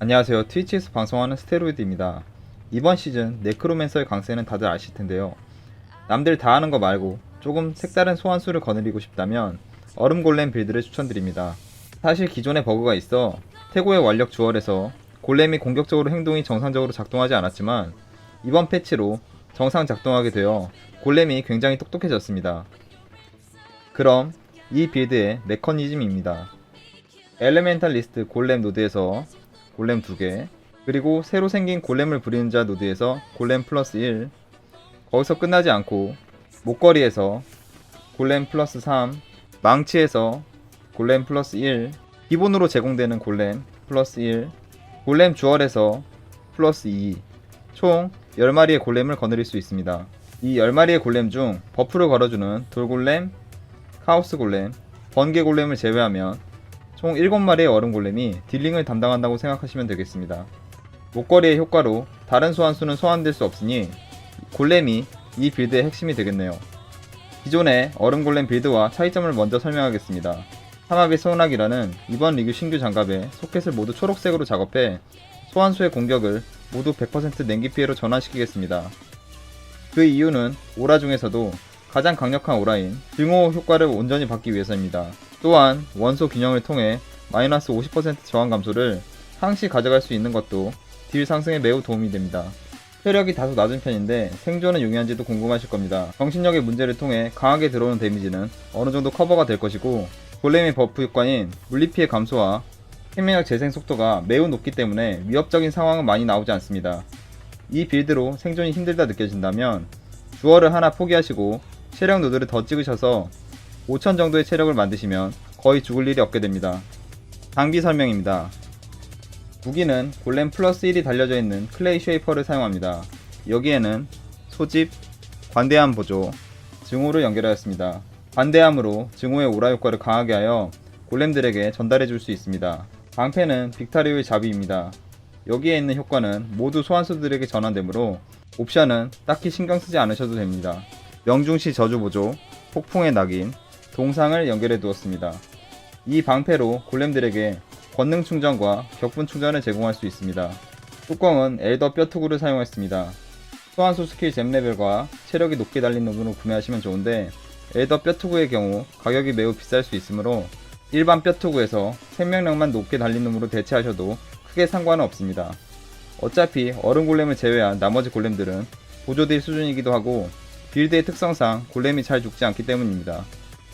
안녕하세요. 트위치에서 방송하는 스테로이드입니다. 이번 시즌 네크로맨서의 강세는 다들 아실 텐데요. 남들 다 하는 거 말고 조금 색다른 소환수를 거느리고 싶다면 얼음 골렘 빌드를 추천드립니다. 사실 기존에 버그가 있어 태고의 완력 주얼에서 골렘이 공격적으로 행동이 정상적으로 작동하지 않았지만 이번 패치로 정상 작동하게 되어 골렘이 굉장히 똑똑해졌습니다. 그럼 이 빌드의 메커니즘입니다. 엘레멘탈리스트 골렘 노드에서 골렘 2개. 그리고 새로 생긴 골렘을 부리는 자 노드에서 골렘 플러스 1 거기서 끝나지 않고 목걸이에서 골렘 플러스 3 망치에서 골렘 플러스 1 기본으로 제공되는 골렘 플러스 1 골렘 주얼에서 플러스 2 총 10마리의 골렘을 거느릴 수 있습니다. 이 10마리의 골렘 중 버프를 걸어주는 돌골렘, 카오스 골렘, 번개 골렘을 제외하면 총 7마리의 얼음 골렘이 딜링을 담당한다고 생각하시면 되겠습니다. 목걸이의 효과로 다른 소환수는 소환될 수 없으니 골렘이 이 빌드의 핵심이 되겠네요. 기존의 얼음 골렘 빌드와 차이점을 먼저 설명하겠습니다. 삼합의 소낙이라는 이번 리그 신규 장갑에 소켓을 모두 초록색으로 작업해 소환수의 공격을 모두 100% 냉기 피해로 전환시키겠습니다. 그 이유는 오라 중에서도 가장 강력한 오라인 증오 효과를 온전히 받기 위해서입니다. 또한 원소 균형을 통해 마이너스 50% 저항 감소를 항시 가져갈 수 있는 것도 딜 상승에 매우 도움이 됩니다. 체력이 다소 낮은 편인데 생존은 용이한지도 궁금하실 겁니다. 정신력의 문제를 통해 강하게 들어오는 데미지는 어느 정도 커버가 될 것이고 골렘의 버프 효과인 물리피해 감소와 생명력 재생 속도가 매우 높기 때문에 위협적인 상황은 많이 나오지 않습니다. 이 빌드로 생존이 힘들다 느껴진다면 주얼을 하나 포기하시고 체력 노드를 더 찍으셔서 5000 정도의 체력을 만드시면 거의 죽을 일이 없게 됩니다. 장비 설명입니다. 무기는 골렘 플러스 1이 달려져 있는 클레이 쉐이퍼를 사용합니다. 여기에는 소집, 관대함 보조, 증오를 연결하였습니다. 관대함으로 증오의 오라 효과를 강하게 하여 골렘들에게 전달해 줄 수 있습니다. 방패는 빅타리오의 자비입니다. 여기에 있는 효과는 모두 소환수들에게 전환되므로 옵션은 딱히 신경 쓰지 않으셔도 됩니다. 명중시 저주 보조, 폭풍의 낙인, 동상을 연결해 두었습니다. 이 방패로 골렘들에게 권능 충전과 격분 충전을 제공할 수 있습니다. 뚜껑은 엘더 뼈투구를 사용했습니다. 소환수 스킬 잼 레벨과 체력이 높게 달린 놈으로 구매하시면 좋은데 엘더 뼈투구의 경우 가격이 매우 비쌀 수 있으므로 일반 뼈투구에서 생명력만 높게 달린 놈으로 대체하셔도 크게 상관은 없습니다. 어차피 얼음 골렘을 제외한 나머지 골렘들은 보조딜 수준이기도 하고 빌드의 특성상 골렘이 잘 죽지 않기 때문입니다.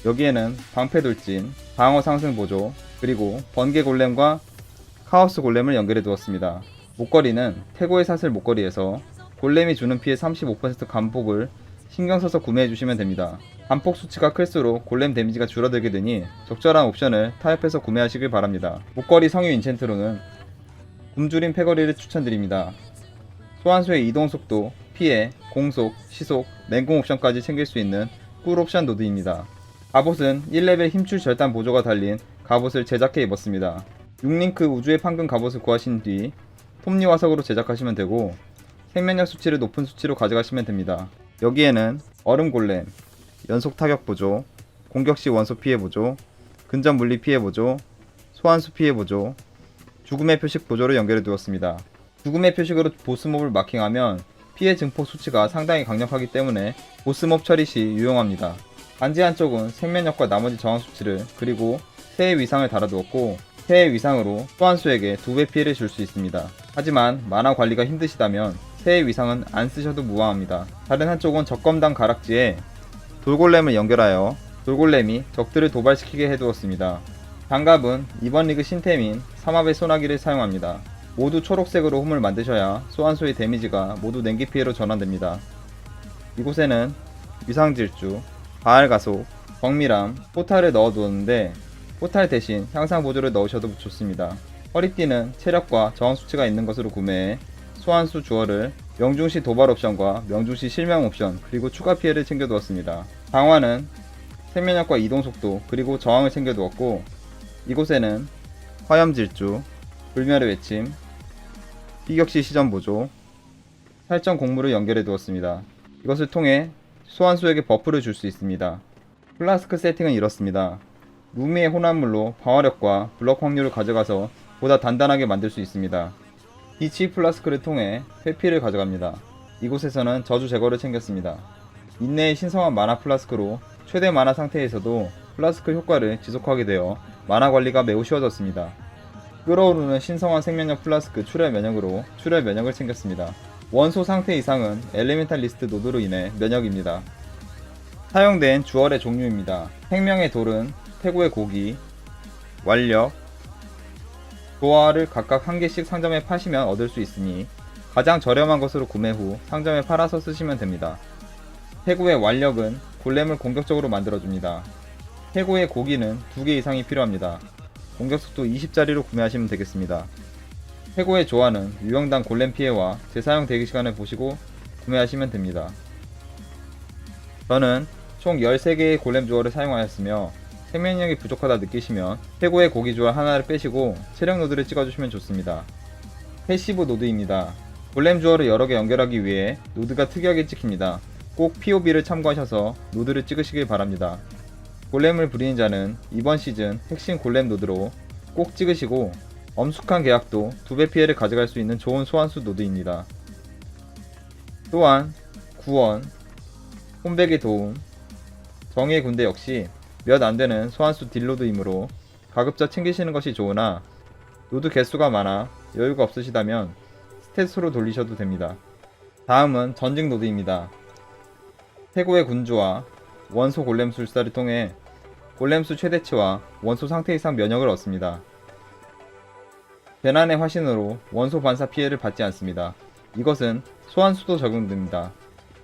여기에는 방패 돌진, 방어 상승 보조, 그리고 번개 골렘과 카오스 골렘을 연결해 두었습니다. 목걸이는 태고의 사슬 목걸이에서 골렘이 주는 피해 35% 감폭을 신경 써서 구매해 주시면 됩니다. 감폭 수치가 클수록 골렘 데미지가 줄어들게 되니 적절한 옵션을 타협해서 구매하시길 바랍니다. 목걸이 성유 인챈트로는 굶주린 패거리를 추천드립니다. 소환수의 이동 속도, 피해, 공속, 시속, 맹공 옵션까지 챙길 수 있는 꿀 옵션 노드입니다. 갑옷은 1레벨 힘줄 절단 보조가 달린 갑옷을 제작해 입었습니다. 6링크 우주의 판금 갑옷을 구하신 뒤 톱니 화석으로 제작하시면 되고 생명력 수치를 높은 수치로 가져가시면 됩니다. 여기에는 얼음 골렘, 연속 타격 보조, 공격 시 원소 피해 보조, 근접 물리 피해 보조, 소환수 피해 보조, 죽음의 표식 보조를 연결해 두었습니다. 죽음의 표식으로 보스몹을 마킹하면 피해 증폭 수치가 상당히 강력하기 때문에 보스몹 처리 시 유용합니다. 반지 한 쪽은 생명력과 나머지 저항 수치를 그리고 새의 위상을 달아두었고 새의 위상으로 소환수에게 두배 피해를 줄 수 있습니다. 하지만 만화 관리가 힘드시다면 새의 위상은 안 쓰셔도 무방합니다. 다른 한쪽은 적검당 가락지에 돌골렘을 연결하여 돌골렘이 적들을 도발시키게 해두었습니다. 장갑은 이번 리그 신템인 삼합의 소나기를 사용합니다. 모두 초록색으로 홈을 만드셔야 소환수의 데미지가 모두 냉기 피해로 전환됩니다. 이곳에는 위상질주, 바알가속, 정밀함, 포탈을 넣어두었는데 포탈 대신 향상 보조를 넣으셔도 좋습니다. 허리띠는 체력과 저항 수치가 있는 것으로 구매해 소환수 주어를 명중시 도발 옵션과 명중시 실명 옵션 그리고 추가 피해를 챙겨두었습니다. 강화는 생명력과 이동 속도 그리고 저항을 챙겨두었고 이곳에는 화염질주, 불멸의 외침, 피격시 시전 보조, 살점 공물을 연결해 두었습니다. 이것을 통해 소환수에게 버프를 줄 수 있습니다. 플라스크 세팅은 이렇습니다. 루미의 혼합물로 방어력과 블럭 확률을 가져가서 보다 단단하게 만들 수 있습니다. 비치 플라스크를 통해 회피를 가져갑니다. 이곳에서는 저주 제거를 챙겼습니다. 인내의 신성한 마나 플라스크로 최대 마나 상태에서도 플라스크 효과를 지속하게 되어 마나 관리가 매우 쉬워졌습니다. 끓어오르는 신성한 생명력 플라스크 출혈 면역으로 출혈 면역을 챙겼습니다. 원소 상태 이상은 엘리멘탈리스트 노드로 인해 면역입니다. 사용된 주얼의 종류입니다. 생명의 돌은 태고의 고기, 완력, 조화를 각각 한 개씩 상점에 파시면 얻을 수 있으니 가장 저렴한 것으로 구매 후 상점에 팔아서 쓰시면 됩니다. 태고의 완력은 골렘을 공격적으로 만들어줍니다. 태고의 고기는 2개 이상이 필요합니다. 공격 속도 20짜리로 구매하시면 되겠습니다. 태고의 조화는 유형당 골렘 피해와 재사용 대기 시간을 보시고 구매하시면 됩니다. 저는 총 13개의 골렘 조화를 사용하였으며 생명력이 부족하다 느끼시면 최고의 고기 조화 하나를 빼시고 체력 노드를 찍어주시면 좋습니다. 패시브 노드입니다. 골렘 조화를 여러 개 연결하기 위해 노드가 특이하게 찍힙니다. 꼭 POB를 참고하셔서 노드를 찍으시길 바랍니다. 골렘을 부리는 자는 이번 시즌 핵심 골렘 노드로 꼭 찍으시고 엄숙한 계약도 2배 피해를 가져갈 수 있는 좋은 소환수 노드입니다. 또한 구원, 홈백의 도움, 정의의 군대 역시 몇 안되는 소환수 딜로드이므로 가급적 챙기시는 것이 좋으나 노드 개수가 많아 여유가 없으시다면 스탯으로 돌리셔도 됩니다. 다음은 전직 노드입니다. 태고의 군주와 원소 골렘 술사를 통해 골렘수 최대치와 원소 상태 이상 면역을 얻습니다. 배난의 화신으로 원소 반사 피해를 받지 않습니다. 이것은 소환수도 적용됩니다.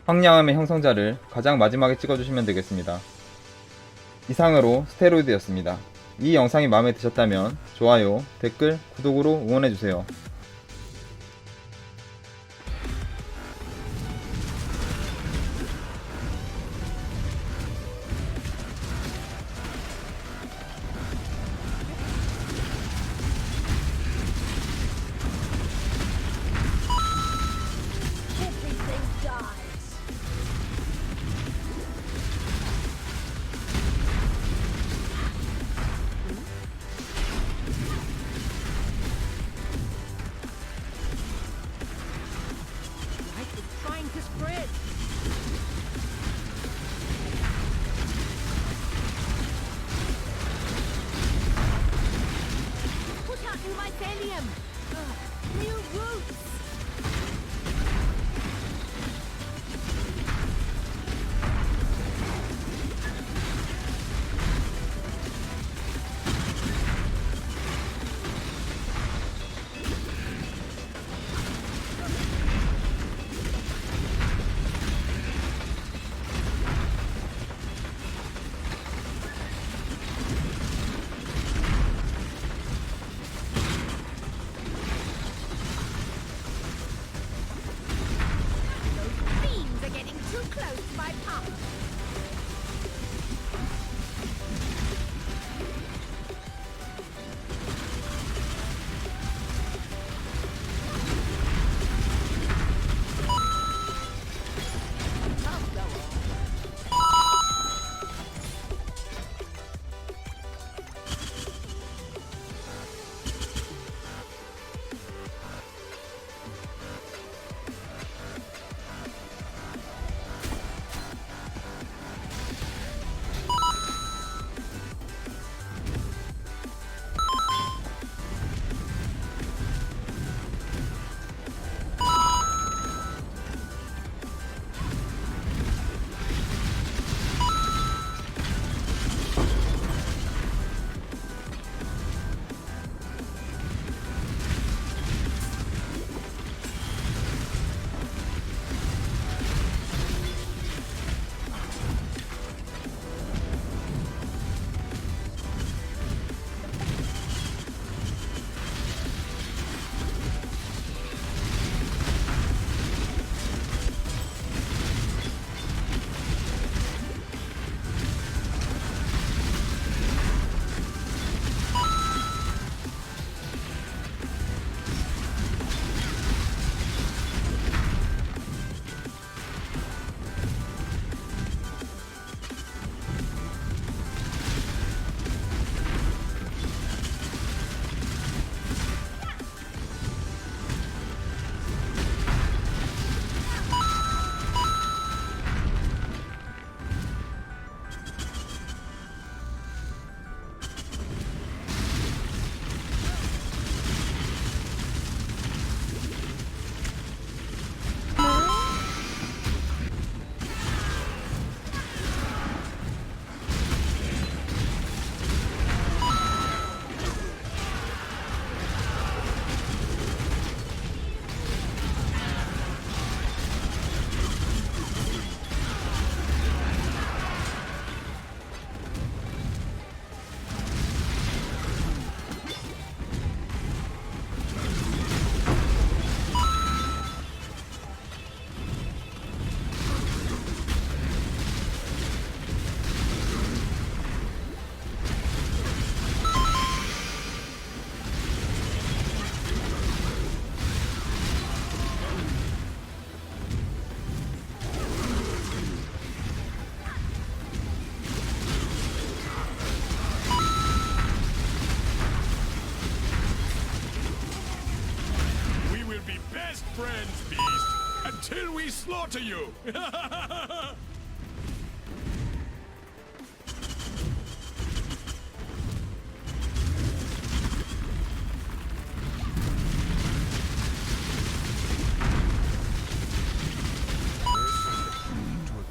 황량함의 형성자를 가장 마지막에 찍어주시면 되겠습니다. 이상으로 스테로이드였습니다. 이 영상이 마음에 드셨다면 좋아요, 댓글, 구독으로 응원해주세요. friends, beast, until we slaughter you!